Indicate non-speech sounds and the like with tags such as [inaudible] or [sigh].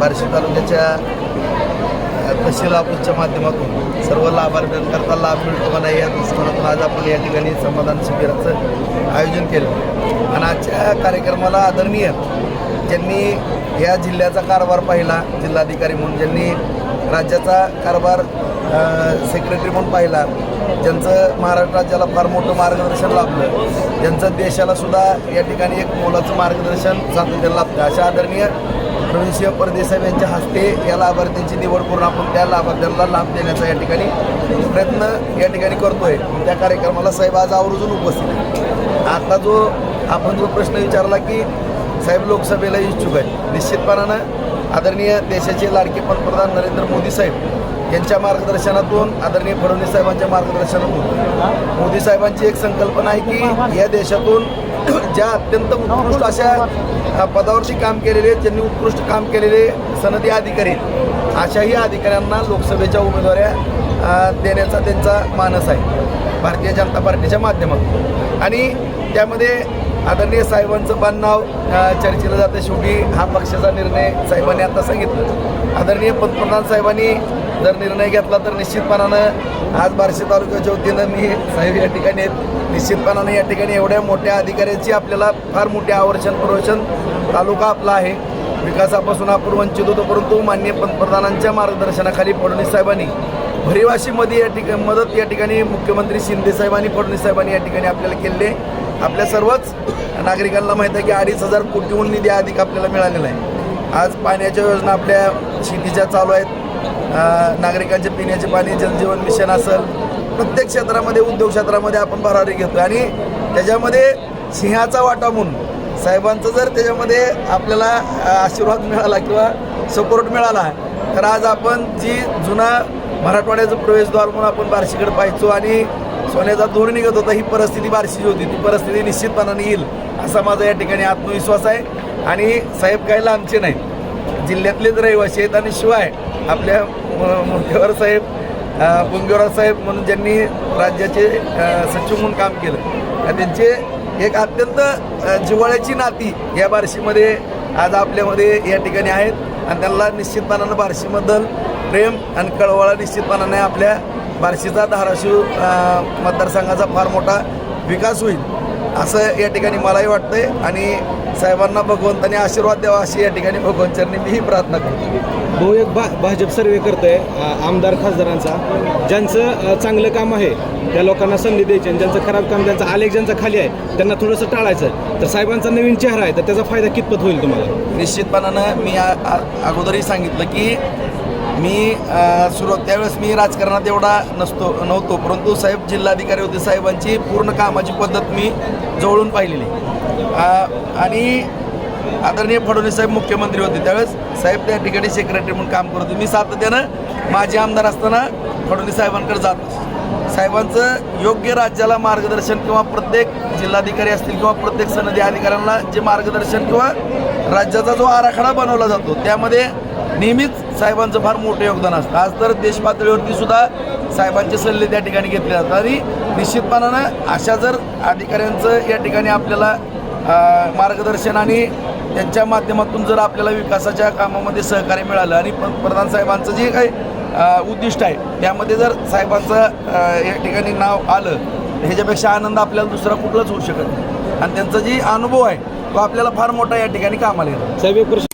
बार्शी तालुक्याच्या तहसील ऑफिसच्या माध्यमातून सर्व लाभार्थ्यांकरता लाभ मिळतो मला या दृष्टिकोनातून आज आपण या ठिकाणी समाधान शिबिराचं आयोजन केलं. आणि आजच्या कार्यक्रमाला आदरणीय ज्यांनी या जिल्ह्याचा कारभार पाहिला जिल्हाधिकारी म्हणून ज्यांनी राज्याचा कारभार सेक्रेटरी म्हणून पाहिला. ज्यांचं महाराष्ट्र राज्याला फार मोठं मार्गदर्शन लाभलं. ज्यांचं देशाला सुद्धा या ठिकाणी एक मोलाचं मार्गदर्शन सातत्यानं लाभलं. अशा आदरणीय प्रवीणसिंह परदेसाहेब यांच्या हस्ते या लाभार्थ्यांची निवड करून आपण त्या लाभार्थ्यांना लाभ देण्याचा या ठिकाणी प्रयत्न या ठिकाणी करतोय. त्या कार्यक्रमाला साहेब आज आवर्जून उपस्थित आता जो आपण जो प्रश्न विचारला की साहेब लोकसभेला इच्छुक आहे निश्चितपणानं आदरणीय देशाचे लाडके पंतप्रधान नरेंद्र मोदी साहेब यांच्या मार्गदर्शनातून आदरणीय फडणवीस साहेबांच्या मार्गदर्शनातून. मोदी साहेबांची एक संकल्पना आहे की या देशातून [clears throat] ज्या अत्यंत उत्कृष्ट अशा पदावरती काम केलेले ज्यांनी उत्कृष्ट काम केलेले सनदी अधिकारी अशाही अधिकाऱ्यांना लोकसभेच्या उमेदवाऱ्या देण्याचा त्यांचा मानस आहे. भारतीय जनता पार्टीच्या माध्यमातून. आणि त्यामध्ये आदरणीय साहेबांचं पण नाव चर्चेला जातं शेवटी हा पक्षाचा निर्णय साहेबांनी आता सांगितलं. आदरणीय पंतप्रधान साहेबांनी जर निर्णय घेतला तर निश्चितपणानं आज बार्शी तालुक्याच्या वतीनं मी साहेब या ठिकाणी आहेत. निश्चितपणानं या ठिकाणी एवढ्या मोठ्या अधिकाऱ्यांची आपल्याला फार मोठे आवर्षण प्रवचन तालुका आपला आहे. विकासापासून आपण वंचित होतो परंतु माननीय पंतप्रधानांच्या मार्गदर्शनाखाली फडणवीस साहेबांनी भरिवाशीमध्ये या ठिकाणी मदत या ठिकाणी मुख्यमंत्री शिंदे साहेबांनी फडणवीस साहेबांनी या ठिकाणी आपल्याला केले आपल्या सर्वच नागरिकांना माहीत आहे की अडीच हजार कोटीहून निधी अधिक आपल्याला मिळालेला आहे. आज पाण्याच्या योजना आपल्या शेतीच्या चालू आहेत. नागरिकांचे पिण्याचे पाणी जलजीवन मिशन असेल. प्रत्येक क्षेत्रामध्ये उद्योग क्षेत्रामध्ये आपण भरारी घेतो आणि त्याच्यामध्ये सिंहाचा वाटा म्हणून साहेबांचं जर त्याच्यामध्ये आपल्याला आशीर्वाद मिळाला किंवा सपोर्ट मिळाला तर आज आपण जी जुना मराठवाड्याचं प्रवेशद्वार म्हणून आपण बार्शीकडे पाहायचो आणि सोन्याचा दूर निघत होता ही परिस्थिती बारशीची होती. ती परिस्थिती निश्चितपणाने येईल असा माझा या ठिकाणी आत्मविश्वास आहे. आणि साहेब काही लांबचे नाहीत. जिल्ह्यातलेच रहिवासी आहेत आणि शिवाय आपल्या म- साहेब अ, साहेब म्हणून ज्यांनी राज्याचे सचिव म्हणून काम केलं आणि त्यांचे एक अत्यंत जिव्हाळ्याची नाती या बार्शीमध्ये आज आपल्यामध्ये या ठिकाणी आहेत. आणि त्यांना निश्चितपणानं बार्शीबद्दल प्रेम आणि कळवळा निश्चितपणाने आपल्या बार्शीचा धाराशिव मतदारसंघाचा फार मोठा विकास होईल असं या ठिकाणी मलाही वाटतंय. आणि साहेबांना भगवंताने आशीर्वाद द्यावा अशी या ठिकाणी भगवंतांनी मीही प्रार्थना करतो. भाऊ एक भा भाजप सर्वे करतोय आ, आमदार खासदारांचा. ज्यांचं चांगलं काम आहे त्या लोकांना संधी द्यायची आणि ज्यांचं खराब काम ज्यांचा आलेख ज्यांचा खाली आहे त्यांना थोडंसं टाळायचं तर साहेबांचा नवीन चेहरा आहे तर त्याचा फायदा कितपत होईल तुम्हाला? निश्चितपणानं मी अगोदरही सांगितलं की मी सुरुवात त्यावेळेस मी राजकारणात एवढा नसतो नव्हतो परंतु साहेब जिल्हाधिकारी होते साहेबांची पूर्ण कामाची पद्धत मी जवळून पाहिलेली. आणि आदरणीय फडणवीस साहेब मुख्यमंत्री होते. त्यावेळेस साहेब त्या ठिकाणी सेक्रेटरी म्हणून काम करत होते. मी सातत्यानं माझे आमदार असताना फडणवीस साहेबांकडे जात साहेबांचं योग्य राज्याला मार्गदर्शन किंवा प्रत्येक जिल्हाधिकारी असतील किंवा प्रत्येक सनदी अधिकाऱ्यांना जे मार्गदर्शन किंवा राज्याचा जो आराखडा बनवला जातो त्यामध्ये नेहमीच साहेबांचं फार मोठं योगदान असतं. आज तर देश पातळीवरती सुद्धा साहेबांचे सल्ले त्या ठिकाणी घेतले जातात. आणि निश्चितपणानं अशा जर अधिकाऱ्यांचं या ठिकाणी आपल्याला मार्गदर्शन आणि त्यांच्या माध्यमातून जर आपल्याला विकासाच्या कामामध्ये सहकार्य मिळालं आणि पंतप्रधान साहेबांचं जे काही उद्दिष्ट आहे त्यामध्ये जर साहेबांचं या ठिकाणी नाव आलं ह्याच्यापेक्षा आनंद आपल्याला दुसरा कुठलाच होऊ शकत नाही. आणि त्यांचा जी अनुभव आहे तो आपल्याला फार मोठा या ठिकाणी कामाला येतो. साहेब एक प्रश्न